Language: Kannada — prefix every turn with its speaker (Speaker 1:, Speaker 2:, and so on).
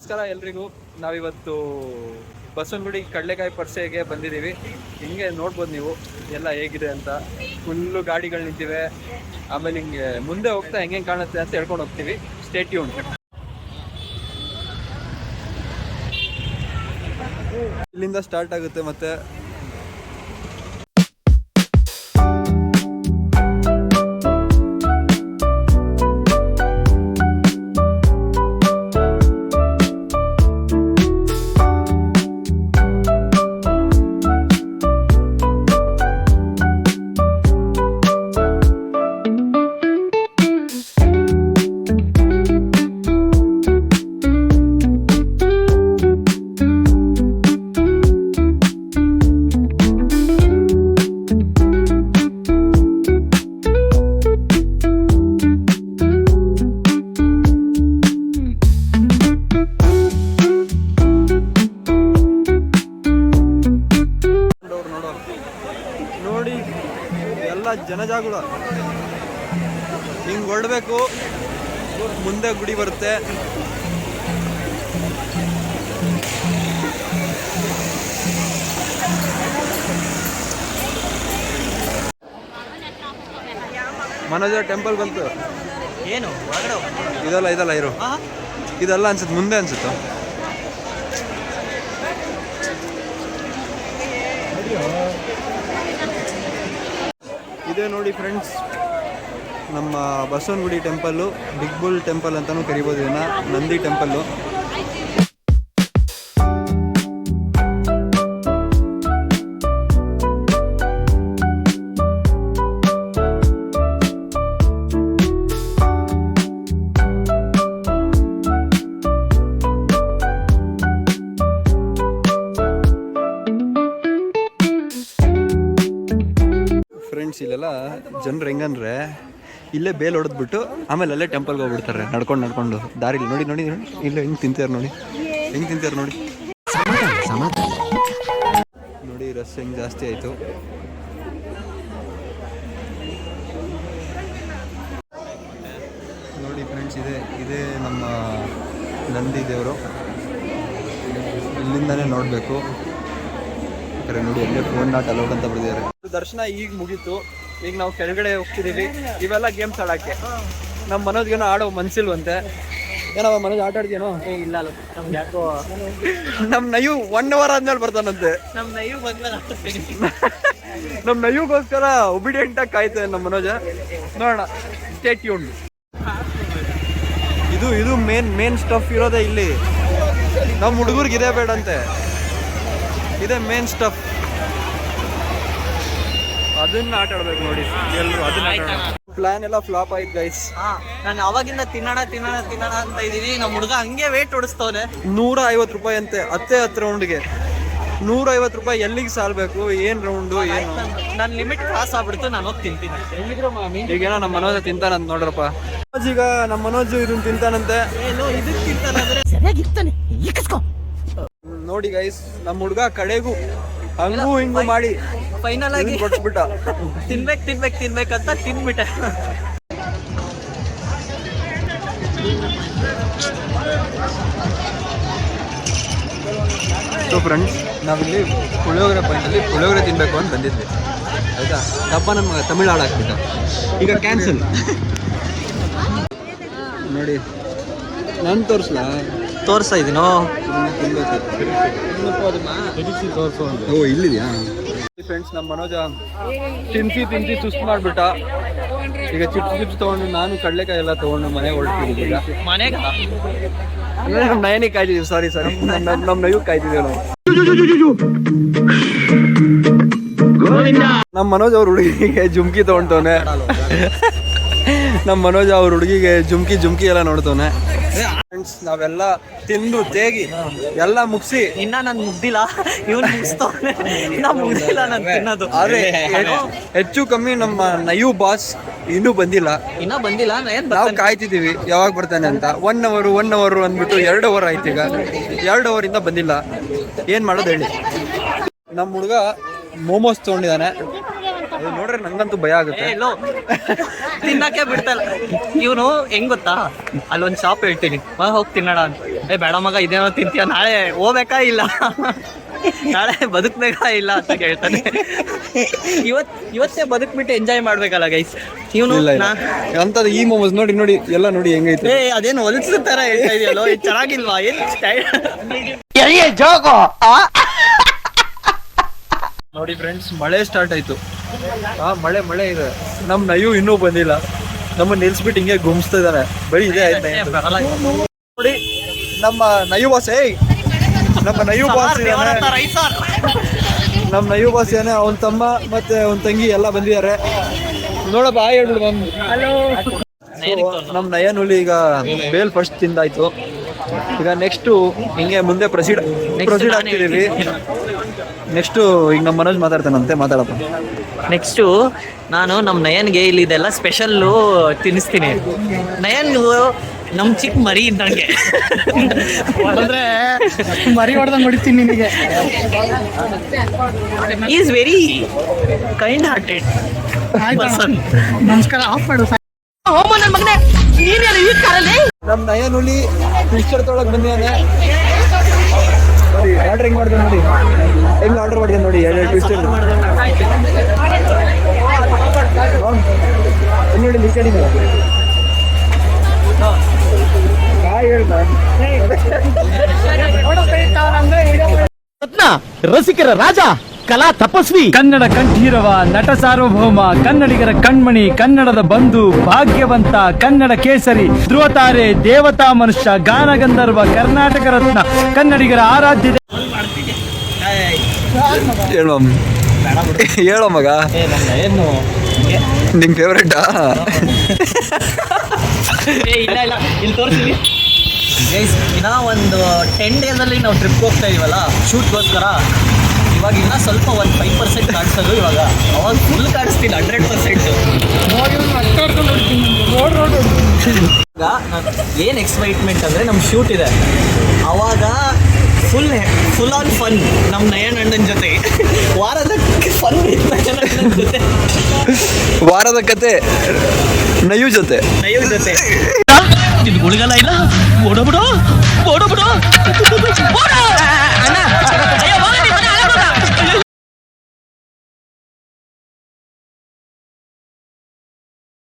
Speaker 1: ನಮಸ್ಕಾರ ಎಲ್ರಿಗೂ. ನಾವಿವತ್ತು ಬಸವನಗುಡಿ ಕಡಲೆಕಾಯಿ ಪರಿಸೆಗೆ ಬಂದಿದ್ದೀವಿ. ಹಿಂಗೆ ನೋಡ್ಬೋದು ನೀವು, ಎಲ್ಲ ಹೇಗಿದೆ ಅಂತ. ಫುಲ್ಲು ಗಾಡಿಗಳು ನಿಂತಿವೆ. ಆಮೇಲೆ ಹಿಂಗೆ ಮುಂದೆ ಹೋಗ್ತಾ ಹೆಂಗೆ ಕಾಣುತ್ತೆ ಅಂತ ಹೇಳ್ಕೊಂಡು ಹೋಗ್ತೀವಿ. ಸ್ಟೇಟ್ ಯೂನ್ ಇಲ್ಲಿಂದ ಸ್ಟಾರ್ಟ್ ಆಗುತ್ತೆ ಮತ್ತೆ ಎಲ್ಲ ಜನಜಾಗುಳ. ಹಿಂಗೆ ಹೊರಡಬೇಕು ಮುಂದೆ ಗುಡಿ ಬರುತ್ತೆ. ಮನೋಜ ಟೆಂಪಲ್ ಬಂತು.
Speaker 2: ಏನು?
Speaker 1: ಇದಲ್ಲ ಇದಲ್ಲ ಇರು. ಇದಲ್ಲ ಅನ್ಸುತ್ತೆ ಮುಂದೆ ಅನ್ಸುತ್ತೆ. ಇದೇ ನೋಡಿ ಫ್ರೆಂಡ್ಸ್ ನಮ್ಮ Basavanagudi temple big bull temple ಅಂತಲೂ ಕರಿಬೋದು ಇದನ್ನ ನಂದಿ ಟೆಂಪಲ್ಲು ಇಲ್ಲೆಲ್ಲ ಜನರು ಹೆಂಗಂದ್ರೆ ಇಲ್ಲೇ ಬೇಲ್ ಹೊಡೆದ್ಬಿಟ್ಟು ಆಮೇಲೆ ಅಲ್ಲೇ ಟೆಂಪಲ್ಗೆ ಹೋಗ್ಬಿಡ್ತಾರೆ, ನಡ್ಕೊಂಡು ನಡ್ಕೊಂಡು. ದಾರಿಲಿ ನೋಡಿ ನೋಡಿ ನೋಡಿ. ಇಲ್ಲೇ ಹೆಂಗೆ ತಿಂತಾರೆ ನೋಡಿ. ಹೆಂಗೆ ತಿಂತಾರೆ ನೋಡಿ. ನೋಡಿ ರಸ್ ಹೆಂಗೆ ಜಾಸ್ತಿ ಆಯಿತು. ನೋಡಿ ಫ್ರೆಂಡ್ಸ್ ಇದೆ, ಇದೇ ನಮ್ಮ ನಂದಿ ದೇವರು. ಇಲ್ಲಿಂದಾನೇ ನೋಡಬೇಕು. ಯಾಕಂದರೆ ನೋಡಿ, ಅಲ್ಲೇ ಫೋನ್ ನಾಟ್ ಅಲೌಡ್ ಅಂತ ಬರ್ದಿದ್ದಾರೆ. ದರ್ಶನ ಈಗ ಮುಗೀತು. ಈಗ ನಾವು ಕೆಳಗಡೆ ಹೋಗ್ತಿದೀವಿ. ಇವೆಲ್ಲ ಗೇಮ್ಸ್ ಆಡಕ್ಕೆ. ನಮ್ಮ ಮನೋಜ್ಗೇನೋ ಆಡೋ ಮನ್ಸಿಲ್ವಂತೆ. ಏನೋ ಮನೋಜ್ ಆಟ ಆಡ್ತೀನೋ
Speaker 2: ಇಲ್ಲ ಅಲ್ಲ ನಮ್ಗೆ ಯಾಕೋ
Speaker 1: ನಮ್ ನಯು ಒನ್ ಅವರ್ ಆದ್ಮೇಲೆ ಬರ್ತಾನಂತೆ.
Speaker 2: ನಮ್ಮ ನಯು ಬಂದ್ಮೇಲೆ
Speaker 1: ನಮ್ ನಯುಗೋಸ್ಕರ ಒಬಿಡಿಯಂಟ್ ಆಗಿ ಕಾಯ್ತದೆ ನಮ್ಮ ಮನೋಜ. ನೋಡೋಣ. ಸ್ಟೇಟ್ ಇದು ಇದು ಮೇನ್ ಮೇನ್ ಸ್ಟಫ್ ಇರೋದೇ ಇಲ್ಲಿ. ನಮ್ಮ ಹುಡುಗರಿಗೆ ಇದೇ ಬೇಡಂತೆ. ಇದೇ ಮೇನ್ ಸ್ಟಫ್ ಅದನ್ನ ಆಟ ಆಡ್ಬೇಕು ನೋಡಿ. ಎಲ್ಲರೂ ಅದನ್ನ ಪ್ಲಾನ್ ಎಲ್ಲ ಫ್ಲಾಪ್ ಆಯ್ತು ಗೈಸ್
Speaker 2: ಹಾ ನಾನು ಅವಾಗಿಂದ ತಿನ್ನೋಣ ತಿನ್ನೋಣ ತಿನ್ನೋಣ ಅಂತ ಇದೀನಿ ನಮ್ಮ ಹುಡುಗ ಹಂಗೆ ವೇಟ್ ಓಡಿಸ್ತವನೆ.
Speaker 1: ನೂರ ಐವತ್ ರೂಪಾಯಿ ಅಂತೆ ಹತ್ತೇ ಹತ್ತು ರೌಂಡ್ಗೆ ನೂರ ಐವತ್ತು ರೂಪಾಯಿ ಎಲ್ಲಿಗೆ ಸಾಲ್ಬೇಕು ಏನ್ ರೌಂಡು ಏನು?
Speaker 2: ನನ್ನ ಲಿಮಿಟ್ ಕ್ರಾಸ್ ಆಗ್ಬಿಡ್ತು ನಾನು ಹೋಗಿ ತಿಂತೀನಿ.
Speaker 1: ಈಗೇನೋ ನಮ್ಮ ಮನೋಜ ತಿಂತಾನಂತ ನೋಡ್ರಪ್ಪ. ಮನೋಜ್ ಈಗ ನಮ್ಮ ಮನೋಜ್ ಇದನ್ನ ತಿಂತಾನಂತೆ.
Speaker 2: ಏನು ಇದಕ್ಕೆ ತಿಂತಾನಂದ್ರೆ?
Speaker 1: ನೋಡಿ ಗೈಸ್ ನಮ್ಮ ಹುಡ್ಗ ಕಡೆಗೂ ಹಂಗೂ ಹಿಂಗೂ ಮಾಡಿ.
Speaker 2: ಫೈನಲ್ ಆಗಿ
Speaker 1: ಕೊಟ್ಬಿಟ್ಟ?
Speaker 2: ತಿನ್ಬೇಕು ತಿನ್ಬೇಕು ತಿನ್ಬೇಕಂತ ತಿನ್ಬಿಟ್ಟೆ.
Speaker 1: ಸೊ ಫ್ರೆಂಡ್ಸ್ ನಾವಿಲ್ಲಿ ಪುಳಿಯೋಗರೆ ಪಾಯಿಂಟಲ್ಲಿ ಪುಳಿಯೋಗರೆ ತಿನ್ಬೇಕು ಅಂತ ಬಂದಿದ್ವಿ. ಆಯ್ತಾ? ಡಬ್ಬ ನಮ್ಮ ತಮಿಳು ಹಾಳಾಗ್ಬಿಟ್ಟ ಈಗ ಕ್ಯಾನ್ಸಲ್ ನೋಡಿ. ನಾನು ತೋರಿಸ್ಲಾ?
Speaker 2: ತೋರ್ಸ ಇದೀನೋ?
Speaker 1: ಓ ಇಲ್ಲಿದ್ಯಾ? ಫ್ರೆಂಡ್ಸ್ ನಮ್ಮ ಮನೋಜ ತಿನ್ಸಿ ತಿನ್ಸಿ ಸುಸ್ತು ಮಾಡ್ಬಿಟ್ಟ. ಈಗ ಚಿಪ್ಸ್ ಚಿಪ್ಸ್ ತಗೊಂಡು ನಾನು ಕಡಲೆಕಾಯಿ ಎಲ್ಲ ತಗೊಂಡು ಮನೆ ಹೊರಟಿದ್ದೀನಿ ಈಗ.
Speaker 2: ಮನೆಗ?
Speaker 1: ನಮ್ಮ ನಯನಿ ಕಾಯ್ತಿದ್ದೀವಿ ಸಾರಿ ಸರ್ ನಮ್ಮ ನಮ್ಮ ನಯು ನಮ್ ನಾವು. ನಮ್ಮ ಮನೋಜ್ ಅವ್ರ ಹುಡುಗಿ ಜುಮ್ಕಿ ತಗೊಂತವನೆ ನಮ್ಮ ಮನೋಜ್ ಅವ್ರ ಹುಡುಗಿಗೆ ಜುಮ್ಕಿ ಜುಮ್ಕಿ ಎಲ್ಲ ನೋಡ್ತವನೆ. ಫ್ರೆಂಡ್ಸ್ ನಾವೆಲ್ಲ ತಿಂದು ತೇಗಿ ಎಲ್ಲ ಮುಗಿಸಿ.
Speaker 2: ಇನ್ನ ನನ್ ಮುಗ್ದಿಲ್ಲ. ಇವನ್ ಮುಗಿಸ್ತವನೆ. ಇನ್ನ ಮುಗ್ದಿಲ್ಲ ನಾನು ತಿನ್ನೋದು.
Speaker 1: ಆದ್ರೆ ಹೆಚ್ಚು ಕಮ್ಮಿ ನಮ್ಮ ನಯು ಬಾಸ್ ಇನ್ನೂ ಬಂದಿಲ್ಲ.
Speaker 2: ಇನ್ನ ಬಂದಿಲ್ಲ ನಾ ಏನ್
Speaker 1: ನಾವು ಕಾಯ್ತಿದೀವಿ ಯಾವಾಗ ಬರ್ತಾನೆ ಅಂತ. ಒನ್ ಅವರ್ ಒನ್ ಅವರ್ ಅಂದ್ಬಿಟ್ಟು ಎರಡು ಅವರ್ ಆಯ್ತು ಈಗ. ಎರಡು ಅವರ್ ಇಂದ ಬಂದಿಲ್ಲ. ಏನ್ ಮಾಡೋದು ಹೇಳಿ? ನಮ್ಮ ಹುಡುಗ ಮೋಮೋಸ್ ತಗೊಂಡಿದ್ದಾನೆ. ಅದು ನೋಡ್ರೆ ನಂಗಂತೂ ಭಯ ಆಗುತ್ತೆ.
Speaker 2: ತಿನ್ನಕ್ಕೆ ಬಿಡ್ತಲ್ಲ. ಇವನು ಹೆಂಗ್ ಗೊತ್ತಾ? ಅಲ್ಲೊಂದ್ ಶಾಪ್ ಹೇಳ್ತೀನಿ. ಬಾ ಹೋಗಿ ತಿನ್ನೋಣ ಅಂತ. ಏ ಬೇಡ ಮಗ ಇದೇನೋ ತಿಂತೀಯ? ನಾಳೆ ಹೋಗ್ಬೇಕಾ ಇಲ್ಲ? ನಾಳೆ ಬದುಕ್ಬೇಕಾ ಇಲ್ಲ ಅಂತ ಕೇಳ್ತಾನೆ. ಇವತ್ ಇವತ್ತೇ ಬದುಕ್ಬಿಟ್ಟು ಎಂಜಾಯ್ ಮಾಡ್ಬೇಕಲ್ಲ ಗೈಸ್ ಇವನು
Speaker 1: ಅಂತ ಈ ಮೊಮೋಸ್ ನೋಡಿ ನೋಡಿ ಎಲ್ಲ ನೋಡಿ ಹೆಂಗೈತೆ.
Speaker 2: ಏ ಅದೇನು ಹೊಲಸ ತರ ಹೇಳ್ತಾ ಇದೆಯಲ್ಲೋ? ಇದು ಚೆನ್ನಾಗಿಲ್ವಾ? ಏನ್ ಸ್ಟೈಲ್
Speaker 1: ನೋಡಿ ಫ್ರೆಂಡ್ಸ್ ಮಳೆ ಸ್ಟಾರ್ಟ್ ಆಯ್ತು. ಆ ಮಳೆ ಮಳೆ ಇದೆ. ನಮ್ಮ ನಯು ಇನ್ನೂ ಬಂದಿಲ್ಲ. ನಮ್ಮ ನಿಲ್ಸ್ಬಿಟ್ಟು ಹಿಂಗೆ ಗುಮ್ಸ್ತಾ ಇದಾರೆ ಬರೀ ಇದೆ ಆಯ್ತು ನೋಡಿ ನಮ್ಮ ನಯು ಬಾಸ್ ಏಯ್! ನಮ್ಮ ನಯು ಬಾಸ್ ನಮ್ಮ ನಯು ಬಾಸ್ ಏನೇ ಅವನ ತಮ್ಮ ಮತ್ತೆ ಅವನ ತಂಗಿ ಎಲ್ಲ ಬಂದಿದ್ದಾರೆ. ನೋಡಪ್ಪ ಆ ಹೇಳ್ಬಿಡು ಮ್ಯಾಮ್. ನಮ್ಮ ನಯನ್ ಹುಲಿ ಈಗ ಬೇಲ್ ಫಸ್ಟ್ ತಿಂದಾಯ್ತು. ಈಗ ನೆಕ್ಸ್ಟು ಹಿಂಗೆ ಮುಂದೆ ಪ್ರೊಸೀಡ್ ಪ್ರೊಸೀಡ್ ಆಗ್ತಿದ್ದೀವಿ. ನೆಕ್ಸ್ಟು ಈಗ ನಮ್ಮ ಮನೋಜ್ ಮಾತಾಡ್ತಾನಂತೆ ಮಾತಾಡಪ್ಪ.
Speaker 2: ನೆಕ್ಸ್ಟು ನಾನು ನಮ್ಮ ನಯನ್ಗೆ ಇಲ್ಲಿ ಇದೆಲ್ಲ ಸ್ಪೆಷಲ್ಲು ತಿನ್ನಿಸ್ತೀನಿ. ನಯನ್ ನಮ್ಮ ಚಿಕ್ಕ ಮರಿ ಇದ್ದಂಗೆ. ಅಂದ್ರೆ
Speaker 3: ಮರಿ ಹೊಡೆದಂಗ್ ಹೊಡಿತೀನಿ ನಿನಗೆ.
Speaker 2: ಈಸ್ ವೆರಿ ಕೈಂಡ್ ಹಾರ್ಟೆಡ್
Speaker 3: ನಮಸ್ಕಾರ ಆಫ್ ಮಾಡು
Speaker 1: ನಮ್ಮ ನಯನ್ ಹುಲಿ ಪಿಕ್ಚರ್ ತೊಳಕ್ ಬಂದಿದ್ದಾನೆ ನೋಡಿ ಆರ್ಡರ್ ಹೆಂಗ್ ಮಾಡಿದೆ ನೋಡಿ. ಹೆಂಗ್ ಆರ್ಡರ್ ಮಾಡಿದೆ ನೋಡಿ, ಎರಡು ಟ್ವಿಸ್ಟರ್ ನೋಡಿ ಈ ಕಡೆ
Speaker 4: ರಸಿಕರ ರಾಜ. ಕಲಾ ತಪಸ್ವಿ. ಕನ್ನಡ ಕಂಠೀರವ ನಟ ಸಾರ್ವಭೌಮ ಕನ್ನಡಿಗರ ಕಣ್ಮಣಿ ಕನ್ನಡದ ಬಂಧು ಭಾಗ್ಯವಂತ ಕನ್ನಡ ಕೇಸರಿ ಧ್ರುವತಾರೆ ದೇವತಾ ಮನುಷ್ಯ ಗಾನ ಗಂಧರ್ವ ಕರ್ನಾಟಕ ರತ್ನ ಕನ್ನಡಿಗರ ಆರಾಧ್ಯ
Speaker 1: ಹೇಳು ಹೇಳೋ ಮಗ. ನಿಮ್ ಫೇವ್ರೇಟಾ
Speaker 2: ಇಲ್ಲ ಇಲ್ಲ. ಇಲ್ಲಿ ತೋರಿಸ್ತೀನಿ ಗೈಸ್ ಇನ್ನ ಒಂದು ಟೆನ್ ಡೇಸಲ್ಲಿ ನಾವು ಟ್ರಿಪ್ ಹೋಗ್ತಾ ಇದೀವಲ್ಲ? ಶೂಟ್ಗೋಸ್ಕರ ಇವಾಗ ಇನ್ನ ಸ್ವಲ್ಪ ಒಂದು ಫೈವ್ ಪರ್ಸೆಂಟ್ ಕಾಣಿಸೋದು ಇವಾಗ. ಅವಾಗ ಫುಲ್ ಕಾಣಿಸ್ತೀನಿ ಹಂಡ್ರೆಡ್ ಪರ್ಸೆಂಟ್ ಈಗ ಏನು ಎಕ್ಸೈಟ್ಮೆಂಟ್ ಅಂದರೆ ನಮ್ಮ ಶೂಟ್ ಇದೆ. ಅವಾಗ ಫುಲ್ ಫುಲ್ ಆನ್ ಫನ್ ನಮ್ಮ ನಯನ್ ಅಣ್ಣನ ಜೊತೆ. ವಾರದ ಫನ್ ಜೊತೆ.
Speaker 1: ವಾರದ ಕತೆ ನಯು ಜೊತೆ.
Speaker 2: ನಯು ಜೊತೆ.
Speaker 4: ನಿನ್ ಗುಳಿಗಲ್ಲ ಇಲ್ಲ ಓಡೋಬಿಡು ಓಡೋಬಿಡು
Speaker 2: ಅಣ್ಣ.